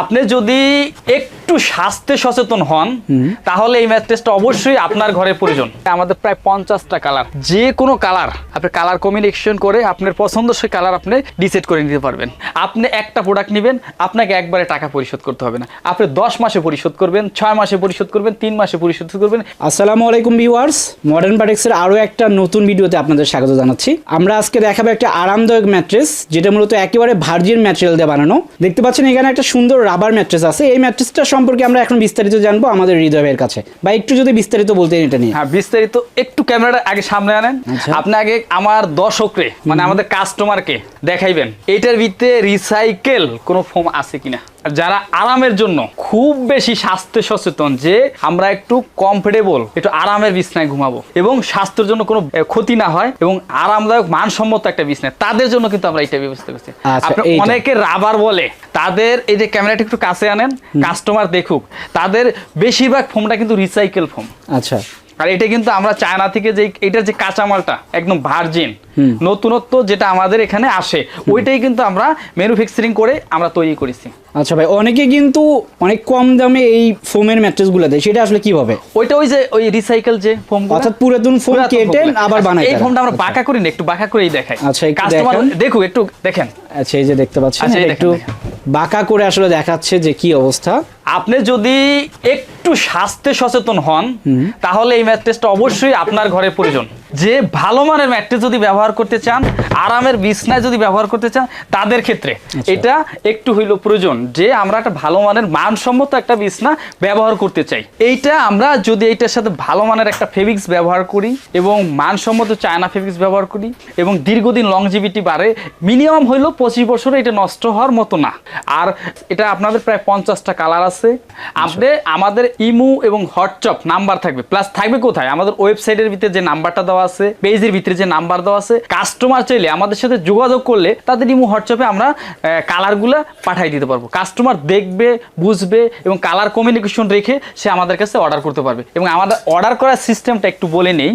আপনি যদি একটু স্বাস্থ্যে সচেতন হন তাহলে এই ম্যাট্রেসটা অবশ্যই আপনার ঘরে প্রয়োজন। আমাদের প্রায় পঞ্চাশটা কালার যে কোনো কালার আপনি কালার কম্বিনেশন করে আপনার পছন্দসই কালার আপনি ডিসাইড করে নিতে পারবেন। আপনি একটা প্রোডাক্ট নেবেন আপনাকে একবারে টাকা পরিশোধ করতে হবে না। আপনি দশ মাসে পরিশোধ করবেন ছয় মাসে পরিশোধ করবেন তিন মাসে পরিশোধ করবেন। আসসালামু আলাইকুম ভিউয়ার্স মডার্ন প্যাটেক্সের আরও একটা নতুন ভিডিওতে আপনাদের স্বাগত জানাচ্ছি। আমরা আজকে দেখাবো একটা আরামদায়ক ম্যাট্রেস যেটা মূলত একেবারে ভার্জিন ম্যাটেরিয়াল দিয়ে বানানো। দেখতে পাচ্ছেন এখানে একটা সুন্দর রাবার ম্যাট্রেস আছে। এই ম্যাট্রেসটা সম্পর্কে আমরা এখন বিস্তারিত জানব আমাদের হৃদয়ের কাছে। বা একটু যদি বিস্তারিত বলতেন এটা নিয়ে। হ্যাঁ বিস্তারিত একটু ক্যামেরাটা আগে সামনে আনেন। আচ্ছা। আপনি আগে আমার দর্শকরে মানে আমাদের কাস্টমারকে দেখাইবেন। এটার ভিতরে রিসাইকেল কোনো ফোম আছে কিনা? যারা আরামের জন্য খুব বেশি স্বাস্থ্য সচেতন যে আমরা একটু কমফোর্টেবল একটু আরামের বিছনায় ঘুমাবো এবং স্বাস্থ্যের জন্য কোনো ক্ষতি না হয় এবং আরামদায়ক মানসম্মত একটা বিছনায় তাদের জন্য কিন্তু আমরা এটা ব্যবস্থা করছি। আচ্ছা। অনেকে রাবার বলে তাদের এই যে ক্যামেরাটা একটু কাছে আনেন কাস্টমার দেখুক তাদের বেশিরভাগ ফোমটা কিন্তু রিসাইকেল ফোম আচ্ছা। আর এটা কিন্তু আমরা চায়না থেকে যে এটার যে কাঁচামালটা একদম ভার্জিন নতুনত্ব যেটা আমাদের এখানে আসে ওইটাই কিন্তু আমরা ম্যানুফ্যাকচারিং করে আমরা তৈরি করেছি। আচ্ছা ভাই অনেকে কিন্তু অনেক কম দামে এই ফোমের ম্যাট্রেসগুলো দেয় সেটা আসলে কীভাবে? ওইটা ওই যে ওই রিসাইকেল যে ফোম অর্থাৎ পুরাতন ফোম কেটে আবার বানাই এই তারা। ফোমটা আমরা আচ্ছা। বাঁকা করি না একটু বাঁকা করেই দেখাই। আচ্ছা, কাস্টমার। দেখুক একটু দেখেন। আচ্ছা এই যে দেখতে পাচ্ছেন আচ্ছা, এই এটা একটু বাঁকা করে আসলে দেখাচ্ছে যে কি অবস্থা। আপনি যদি একটু স্বাস্থ্য সচেতন হন তাহলে এই ম্যাট্রেসটা অবশ্যই আপনার ঘরে প্রয়োজন। যে ভালো মানের ম্যাট্রেস যদি ব্যবহার করতে চান আরামের বিছনায় যদি ব্যবহার করতে চান তাদের ক্ষেত্রে। এটা একটু হইল প্রয়োজন যে আমরা একটা ভালো মানের মানসম্মত একটা বিছনা ব্যবহার করতে চাই। এইটা আমরা যদি এইটার সাথে ভালো মানের একটা ফেব্রিক্স ব্যবহার করি এবং মানসম্মত চায়না ফেব্রিক্স ব্যবহার করি এবং দীর্ঘদিন লংজিভিটি বাড়ে মিনিমাম হইল পঁচিশ বছরে এটা নষ্ট হওয়ার মতো না। আর এটা আপনাদের প্রায় পঞ্চাশটা কালার আছে। আপনি আমাদের ইমু এবং হোয়াটসঅ্যাপ নাম্বার থাকবে। প্লাস থাকবে কোথায়? আমাদের ওয়েবসাইটের ভিতরে যে নাম্বারটা দেওয়া আছে পেজের ভিতরে যে নাম্বার দেওয়া আছে কাস্টমার চাইলে আমাদের সাথে যোগাযোগ করলে তাদের ইমু হোয়াটসঅ্যাপে আমরা কালারগুলো পাঠিয়ে দিতে পারব। কাস্টমার দেখবে বুঝবে এবং কালার কমিউনিকেশন রেখে সে আমাদের কাছে অর্ডার করতে পারবে। এবং আমাদের অর্ডার করার সিস্টেমটা একটু বলে নেই।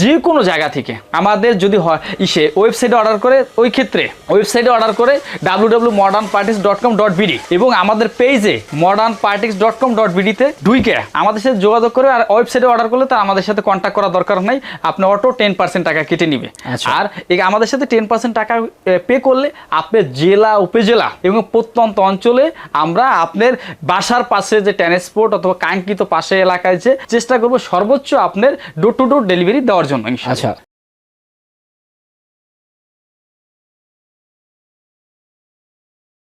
যে কোনো জায়গা থেকে আমাদের যদি হয় ইসে ওয়েবসাইটে অর্ডার করে ওই ক্ষেত্রে ওয়েবসাইটে অর্ডার করে W W modern parties dot com dot BD এবং আমাদের পেজে modern parties dot com dot বিডিতে ঢুইকে আমাদের সাথে যোগাযোগ করে আর ওয়েবসাইটে অর্ডার করলে তার আমাদের সাথে কন্ট্যাক্ট করার দরকার নাই। আপনি অটো টেন পার্সেন্ট টাকা কেটে নিবে আচ্ছা। আর এই আমাদের সাথে টেন পার্সেন্ট টাকা পে করলে আপনার জেলা উপজেলা এবং প্রত্যন্ত অঞ্চলে আমরা আপনার বাসার পাশে যে ট্রান্সপোর্ট অথবা কাঙ্ক্ষিত পাশে এলাকায় যে চেষ্টা করব সর্বোচ্চ আপনার ডোর টু ডোর ডেলিভারি দেওয়ার জন্য। আচ্ছা